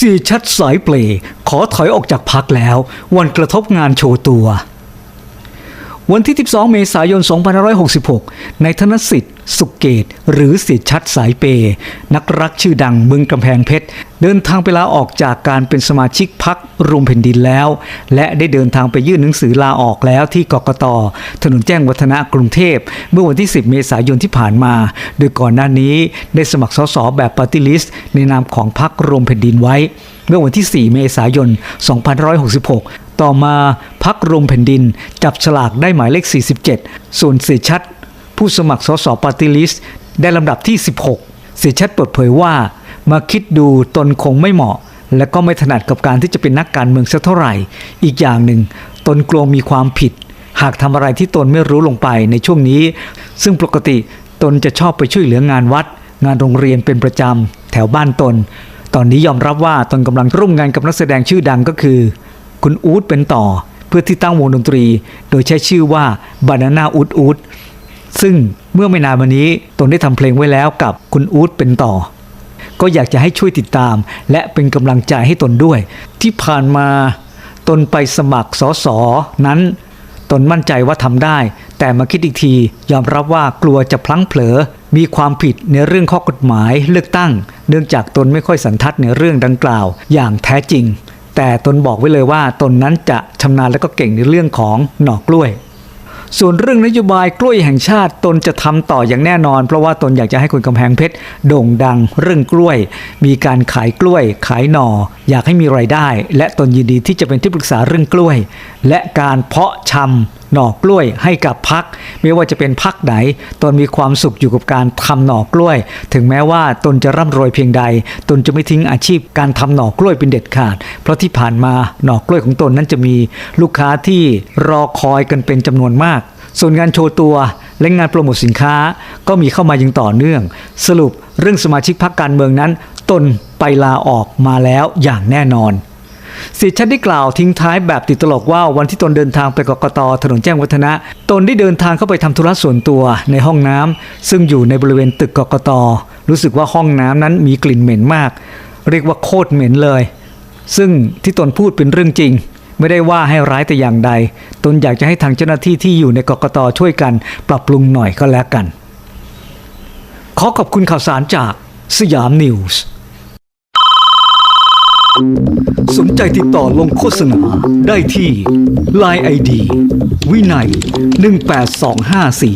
สีชัดสายเปลขอถอยออกจากพักแล้ว วันกระทบงานโชว์ตัว วันที่ 12 เมษายน 2566 ในธนสิทธิ์ สุกเกต หรือเสียชัดสายเป นักรักชื่อดังเมืองกำแพงเพชร เดินทางไปลาออกจากการเป็นสมาชิกพักรวมแผ่นดินแล้ว และได้เดินทางไปยื่นหนังสือลาออกแล้วที่กกต ถนนแจ้งวัฒนะกรุงเทพ เมื่อวันที่ 10 เมษายนที่ผ่านมา โดยก่อนหน้านี้ได้สมัครสสแบบปฏิลิสต์ในนามของพักรวมแผ่นดินไว้เมื่อวันที่ 4 เมษายน 2566 ต่อมาพักรวมแผ่นดิน จับฉลากได้หมายเลข 47 ส่วนเสียชัด ผู้สมัครสสปาร์ตี้ลิสได้ลำดับที่ 16 เสียชัดเปิดเผยว่า มาคิดดูตนคงไม่เหมาะ และก็ไม่ถนัดกับการที่จะเป็นนักการเมืองสักเท่าไหร่ อีกอย่างหนึ่ง ตนกลัวมีความผิด หากทำอะไรที่ตนไม่รู้ลงไปในช่วงนี้ ซึ่งปกติตนจะชอบไปช่วยเหลืองานวัด งานโรงเรียนเป็นประจำแถวบ้านตน ตอนนี้ยอมรับว่าตนกำลังร่วมงานกับนักแสดงชื่อดังก็คือ คุณอูดเป็นต่อ เพื่อที่ตั้งวงดนตรี โดยใช้ชื่อว่าบานาน่าอูดอูดซึ่งเมื่อไม่นานมานี้ตนได้ทำเพลงไว้แล้วกับคุณอูดเป็นต่อ ก็อยากจะให้ช่วยติดตาม และเป็นกำลังใจให้ตนด้วย ที่ผ่านมาตนไปสมัครสอสอนั้นตนมั่นใจว่าทำได้ แต่มาคิดอีกทียอมรับว่ากลัวจะพลั้งเผลอ มีความผิดในเรื่องข้อกฎหมายเลือกตั้ง เนื่องจากตนไม่ค่อยสันทัดในเรื่องดังกล่าว อย่างแท้จริง แต่ตนบอกไว้เลยว่าตนนั้นจะชำนาญและก็เก่งในเรื่องของหน่อกล้วย ส่วนเรื่องนโยบายกล้วยแห่งชาติตนจะทำต่ออย่างแน่นอน เพราะว่าตนอยากจะให้คนกำแพงเพชรโด่งดัง เรื่องกล้วย มีการขายกล้วย ขายหน่อ อยากให้มีไรายได้ และตนยินดีที่จะเป็นที่ปรึกษาเรื่องกล้วย และการเพาะชำ หน่อกล้วยให้กับพัก ไม่ว่าจะเป็นพักไหน ตนมีความสุขอยู่กับการทำหน่อกล้วย ถึงแม้ว่าตนจะร่ำรวยเพียงใด ตนจะไม่ทิ้งอาชีพการทำหน่อกล้วยเป็นเด็ดขาด เพราะที่ผ่านมาหน่อกล้วยของตนนั้นจะมีลูกค้าที่รอคอยกันเป็นจำนวนมากส่วนงานโชว์ตัวและงานโปรโมทสินค้าก็มีเข้ามาย่างต่อเนื่อง สรุปเรื่องสมาชิกพรรคการเมืองนั้น ตนไปลาออกมาแล้วอย่างแน่นอน เสียชัดได้กล่าวทิ้งท้ายแบบติดตลกว่าวันที่ตนเดินทางไปกกตถนนแจ้งวัฒนะ ตนได้เดินทางเข้าไปทำธุระส่วนตัวในห้องน้ำซึ่งอยู่ในบริเวณตึกกกตรู้สึกว่าห้องน้ำนั้นมีกลิ่นเหม็นมาก เรียกว่าโคตรเหม็นเลย ซึ่งที่ตนพูดเป็นเรื่องจริงไม่ได้ว่าให้ร้ายแต่อย่างใด ตนอยากจะให้ทางเจ้าหน้าที่ที่อยู่ในกกตช่วยกัน ปรับปรุงหน่อยก็แล้วกัน ขอขอบคุณข่าวสารจากสยามนิวส์ สนใจติดต่อลงโฆษณาได้ที่ Line ID วินัย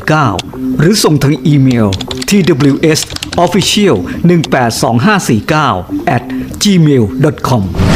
182549 หรือส่งทางอีเมล tws official 182549 at gmail.com